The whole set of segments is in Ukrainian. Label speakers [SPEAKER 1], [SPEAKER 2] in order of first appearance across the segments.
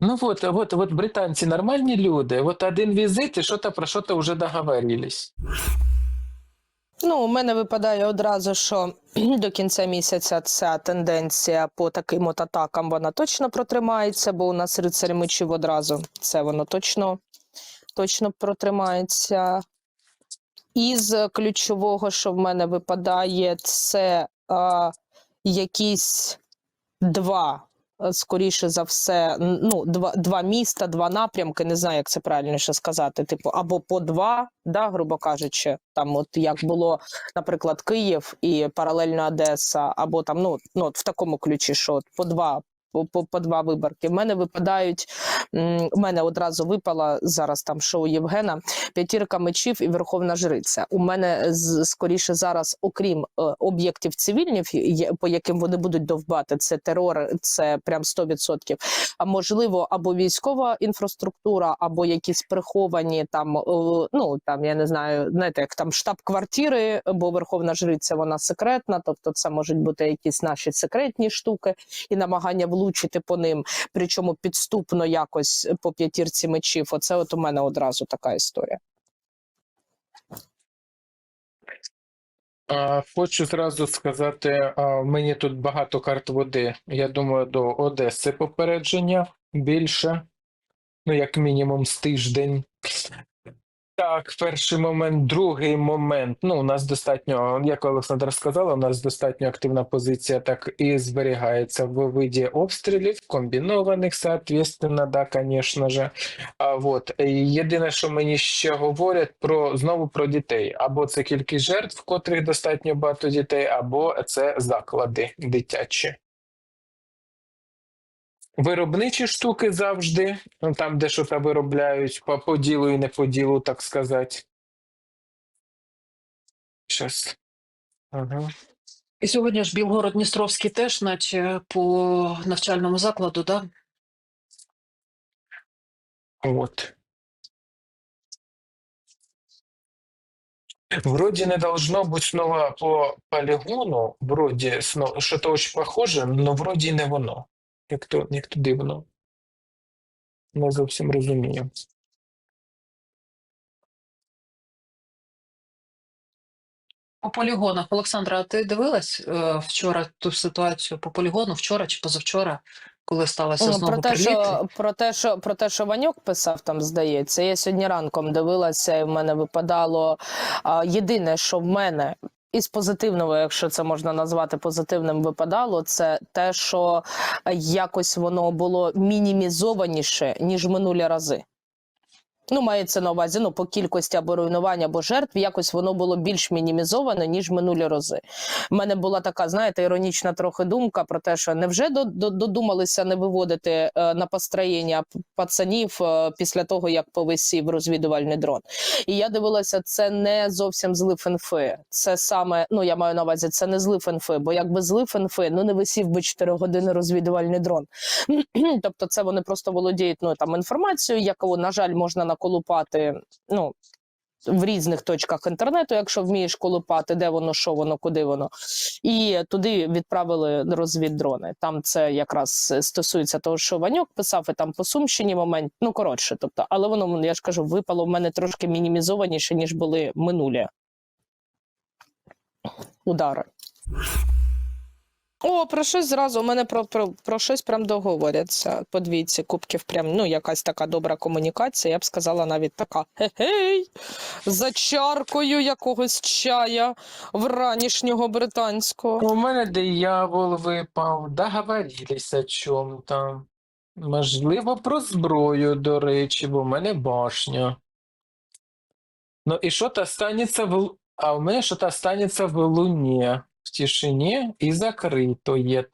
[SPEAKER 1] Ну вот, вот, вот британці нормальні люди. Вот один візит і що-то про що-то вже договорились.
[SPEAKER 2] Ну, у мене випадає одразу, що до кінця місяця ця тенденція по таким от атакам вона точно протримається, бо у нас рицарі мечів одразу це воно точно, точно протримається. Із ключового, що в мене випадає, це а, якісь два, е, скоріше за все, ну, два, два міста, два напрямки, не знаю, як це правильніше сказати. Типу, або по два, да, грубо кажучи, там, от як було, наприклад, Київ і паралельно Одеса, або там, ну, ну от в такому ключі, що от по два. По, по, по два виборки. В мене випадають. У мене одразу випала зараз там що у Євгена п'ятірка мечів і верховна жриця. У мене скоріше зараз, окрім е, об'єктів цивільних, по яким вони будуть довбати, це терор, це прям 100%. А можливо, або військова інфраструктура, або якісь приховані там, е, ну там я не знаю, знаєте, як там штаб-квартири, бо верховна жриця вона секретна, тобто це можуть бути якісь наші секретні штуки і намагання влучити по ним, причому підступно якось по п'ятірці мечів. Оце от у мене одразу така історія.
[SPEAKER 1] Хочу зразу сказати, мені тут багато карт води. Я думаю, до Одеси попередження більше. Ну, як мінімум, з тиждень. Так, перший момент, другий момент. Ну, у нас достатньо, як Олександр сказала, у нас достатньо активна позиція, так і зберігається в виді обстрілів, комбінованих, соответственно, да, звісно же. А вот і єдине, що мені ще говорять про знову про дітей, або це кількість жертв, в котрих достатньо багато дітей, або це заклади дитячі. Виробничі штуки завжди, ну, там, де що-то виробляють, по, по ділу і не по ділу, так сказати. Щас. Ага.
[SPEAKER 3] І сьогодні ж Білгород-Дністровський теж, наче по навчальному закладу, да?
[SPEAKER 1] Вот. Вроде не должно быть снова по полигону, вроде сно- что-то очень похоже, но вроде не воно. Як то, як то дивно. Не зовсім розумію.
[SPEAKER 3] По полігонах. Олександра, а ти дивилась е, вчора ту ситуацію по полігону, вчора чи позавчора, коли сталося знову
[SPEAKER 2] про те,
[SPEAKER 3] приліт?
[SPEAKER 2] що про те, що про те, що Ваньок писав, там здається. Я сьогодні ранком дивилася, і в мене випадало а, єдине, що в мене. Із позитивного, якщо це можна назвати позитивним, випадало, це те, що якось воно було мінімізованіше ніж минулі рази. Ну, мається на увазі ну, по кількості або руйнувань, або жертв, якось воно було більш мінімізоване, ніж минулі рази. У мене була така, знаєте, іронічна трохи думка про те, що невже до- до- додумалися не виводити е, на построєння пацанів е, після того, як повисів розвідувальний дрон. І я дивилася, це не зовсім злив інфи. Це саме, ну я маю на увазі, це не злив інфи, бо якби злив інфи, ну не висів би 4 години розвідувальний дрон. тобто, це вони просто володіють ну, там інформацією, яку, на жаль, можна наколупати. Ну, в різних точках інтернету, якщо вмієш колупати, де воно, що воно, куди воно, і туди відправили розвіддрони. Там це якраз стосується того, що Ваньок писав, і там по Сумщині момент. Ну коротше, тобто, але воно я ж кажу, випало в мене трошки мінімізованіше, ніж були минулі удари. О, про щось зразу. У мене про, про, про щось прям договоряться. По двійці кубків, прям ну якась така добра комунікація. Я б сказала навіть така: гей, за чаркою якогось чая вранішнього британського.
[SPEAKER 1] У мене диявол випав, договорились о чому-то. Можливо, про зброю, до речі, бо в мене башня. Ну і що-то станеться в... А у мене що-то станеться в Луні, в тишині і закритоє,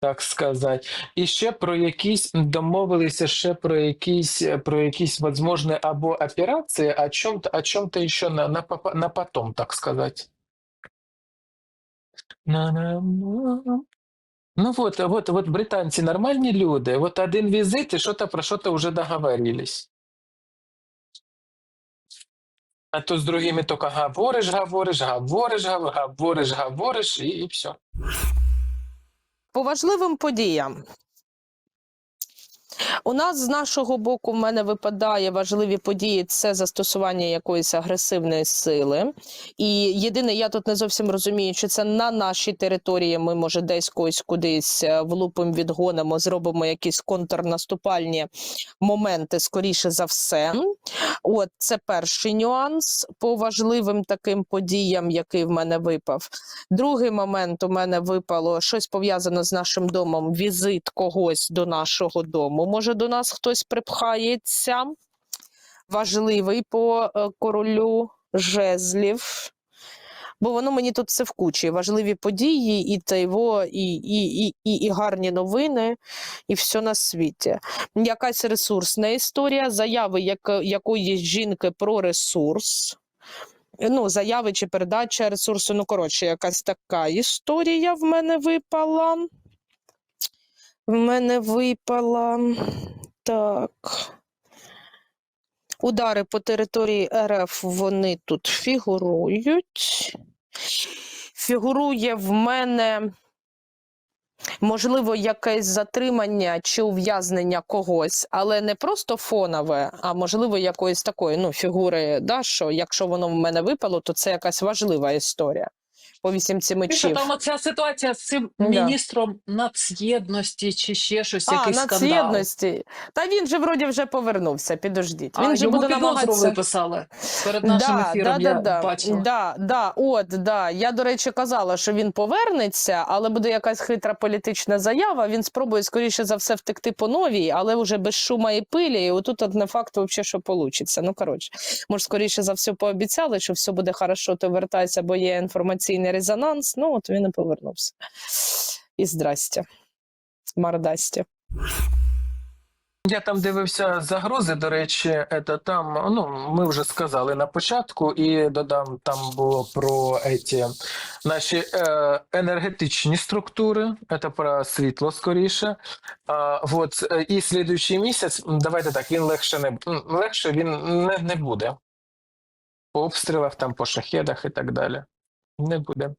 [SPEAKER 1] так сказати. І ще про якісь, домовилися ще про якісь, про якісь, возможно, або операції, о чому-то, о чому-то ще на, на, на потом, так сказати. Ну вот, вот, вот британці нормальні люди. Вот один візит і що-то про що-то вже договорились. А то з другими тільки говориш, говориш, говориш, говориш, говориш, говориш і, і все.
[SPEAKER 2] По важливим подіям. У нас з нашого боку в мене випадає важливі події це застосування якоїсь агресивної сили. І єдине, я тут не зовсім розумію, чи це на нашій території ми, може, десь когось кудись е, влупимо, відгонимо, зробимо якісь контрнаступальні моменти, скоріше за все. От це перший нюанс по важливим таким подіям, який в мене випав. Другий момент у мене випало щось пов'язане з нашим домом. Візит когось до нашого дому. Може, до нас хтось припхається. Важливий по е, королю жезлів. Бо воно мені тут все в кучі. Важливі події, і тайво, і, і, і, і, і гарні новини, і все на світі. Якась ресурсна історія, заяви як, якоїсь жінки про ресурс. Ну, заяви чи передача ресурсу, ну, коротше, якась така історія в мене випала. В мене випала. Так. Удари по території РФ вони тут фігурують. Фігурує в мене, можливо, якесь затримання чи ув'язнення когось, але не просто фонове, а можливо, якоїсь такої ну, фігури, да, що якщо воно в мене випало, то це якась важлива історія. По вісімці мечів.
[SPEAKER 3] там оця ситуація з цим
[SPEAKER 2] Да.
[SPEAKER 3] міністром нацєдності чи ще щось,
[SPEAKER 2] А,
[SPEAKER 3] якийсь скандал?
[SPEAKER 2] нацєдності. Та він же вроді вже повернувся, підождіть. Він
[SPEAKER 3] А,
[SPEAKER 2] же
[SPEAKER 3] йому
[SPEAKER 2] буде намагатися.
[SPEAKER 3] виписали перед нашим ефіром, я бачила.
[SPEAKER 2] Да, да, от, да. Я, до речі, казала, що він повернеться, але буде якась хитра політична заява. Він спробує, скоріше за все, втекти по новій, але вже без шума і пилі. І отут от не факт, взагалі, що вийде. Ну, коротше, може, скоріше за все, пообіцяли, що все буде хорошо, то вертайся, бо є інформаційний резонанс. Ну, от він і повернувся. І здрастя. Мардасті.
[SPEAKER 1] Я там дивився загрози, до речі, це там, ну, ми вже сказали на початку, і додам, там було про еті, наші е, енергетичні структури, це про світло скоріше. А, вот, е, і слідуючий місяць, давайте так, він легше не легше він не, не буде. По обстрілах, там, по шахедах і так далі. Не буде.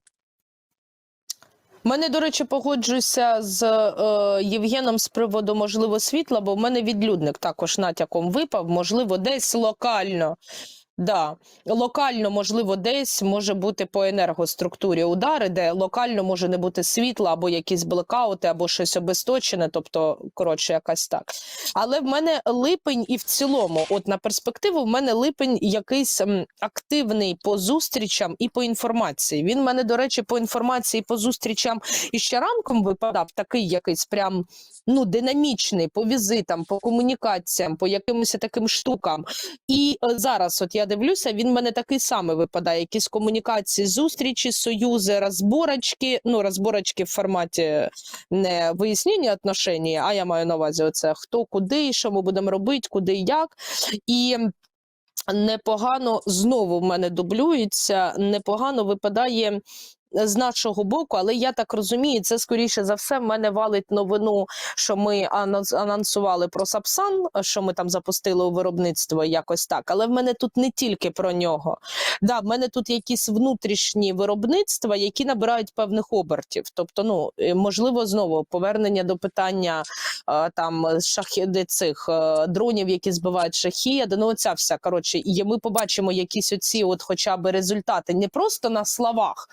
[SPEAKER 2] Мене, до речі, погоджуюся з е, Євгеном з приводу можливо світла, бо в мене відлюдник також натяком випав, можливо, десь локально. Да, локально, можливо, десь може бути по енергоструктурі удари, де локально може не бути світла, або якісь блекаути, або щось обесточене, тобто, коротше, якась так. Але в мене липень і в цілому, от на перспективу, в мене липень якийсь активний по зустрічам і по інформації. Він в мене, до речі, по інформації, по зустрічам і ще ранком випадав такий якийсь прям ну, динамічний по візитам, по комунікаціям, по якимось таким штукам. І е, зараз, от я дивлюся, він в мене такий самий випадає. Якісь комунікації, зустрічі, союзи, розборочки. Ну, розборочки в форматі не вияснення отношені, а я маю на увазі оце хто куди, що ми будемо робити, куди і як. І непогано знову в мене дублюється, непогано випадає. З нашого боку, але я так розумію, це скоріше за все в мене валить новину, що ми анонс- анонсували про Сапсан, що ми там запустили у виробництво якось так. Але в мене тут не тільки про нього. Да, в мене тут якісь внутрішні виробництва, які набирають певних обертів. Тобто, ну е, можливо, знову повернення до питання е, там шахіди цих е, дронів, які збивають шахіди. Ну, оця вся коротше, і ми побачимо якісь оці, от, хоча б результати, не просто на словах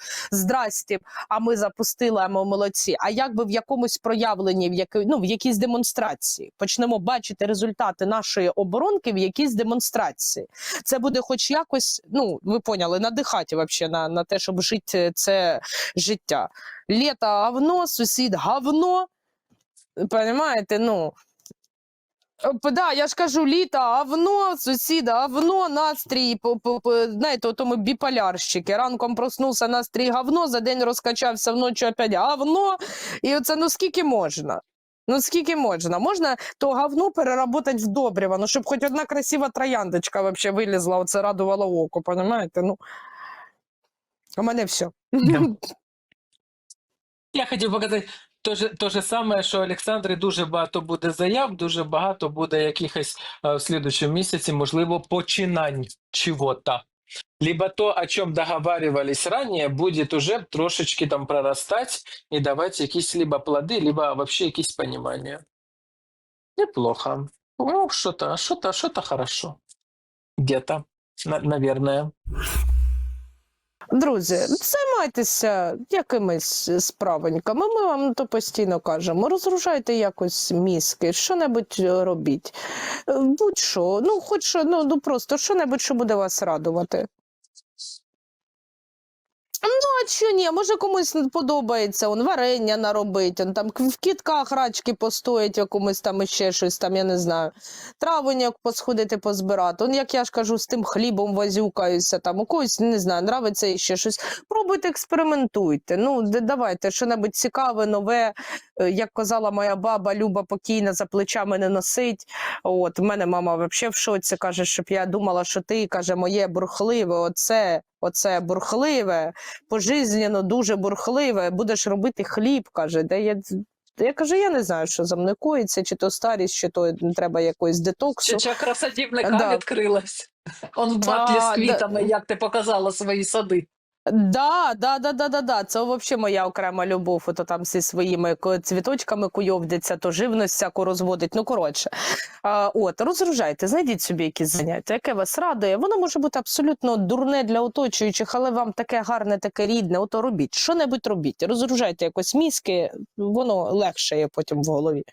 [SPEAKER 2] здрасті, а ми запустили, а ми молодці. А якби в якомусь проявленні, в якій, ну в якійсь демонстрації почнемо бачити результати нашої оборонки в якійсь демонстрації. Це буде, хоч якось, ну ви поняли, надихати вообще на, на те, щоб жити це життя. Літо говно, сусід говно. Понимаєте, ну. Е, Да, я ж кажу, літо, говно, сусіда, говно, настрій, знаєте, ото ми біполярщики. Ранком проснувся, настрій говно, за день розкачався, вночі опять говно. І оце, ну скільки можна? Ну скільки можна? Можна то говно переработати в добрива, ну щоб хоч одна красива трояндочка вообще вилізла, оце радувало око, понимаєте? Ну, у мене все.
[SPEAKER 1] Я хотів показати те же, то же саме, що Олександрі дуже багато буде заяв, дуже багато буде якихось е, в слідучому місяці, можливо, починань чего-то. Либо то, о чем договаривались ранее, будет уже трошечки там прорастать и давать якісь либо плоды, либо вообще якісь понимания. Неплохо. Ну, что-то, что-то, что-то хорошо. Где-то, на- наверное.
[SPEAKER 2] Друзі, займайтеся якимись справоньками. Ми вам то постійно кажемо. Розгружайте якось мізки, що-небудь е, робіть. Е, Будь-що, ну, хоч ну, ну просто що-небудь, що буде вас радувати. Ну, а що ні, може комусь не подобається, он варення наробить, он там в кітках рачки постоять, якомусь там іще щось там, я не знаю. Травоняк посходити позбирати. Он, як я ж кажу, з тим хлібом возюкаюся, там у когось, не знаю, нравиться іще щось. Пробуйте, експериментуйте. Ну, давайте, що-небудь цікаве, нове. Е, Як казала моя баба, Люба покійна за плечами не носить. От, в мене мама взагалі в шоці каже, щоб я думала, що ти каже, моє бурхливе, оце, оце бурхливе, пожизненно дуже бурхливе, будеш робити хліб, каже. Де я, я кажу, я не знаю, що за мною коїться, чи то старість, чи то треба якоїсь детоксу.
[SPEAKER 3] Чи чакра садівника
[SPEAKER 2] Да.
[SPEAKER 3] відкрилась? Он в
[SPEAKER 2] Да,
[SPEAKER 3] з квітами, да. як ти показала свої сади.
[SPEAKER 2] Да, да, да, да, да, да. Це взагалі моя окрема любов. Ото там зі своїми цвіточками куйовдиться, то живність всяку розводить. Ну, коротше. А, от, розгружайте, знайдіть собі якісь заняття, яке вас радує. Воно може бути абсолютно дурне для оточуючих, але вам таке гарне, таке рідне. Ото робіть. Що-небудь робіть. Розгружайте якось мізки, воно легше є потім в голові.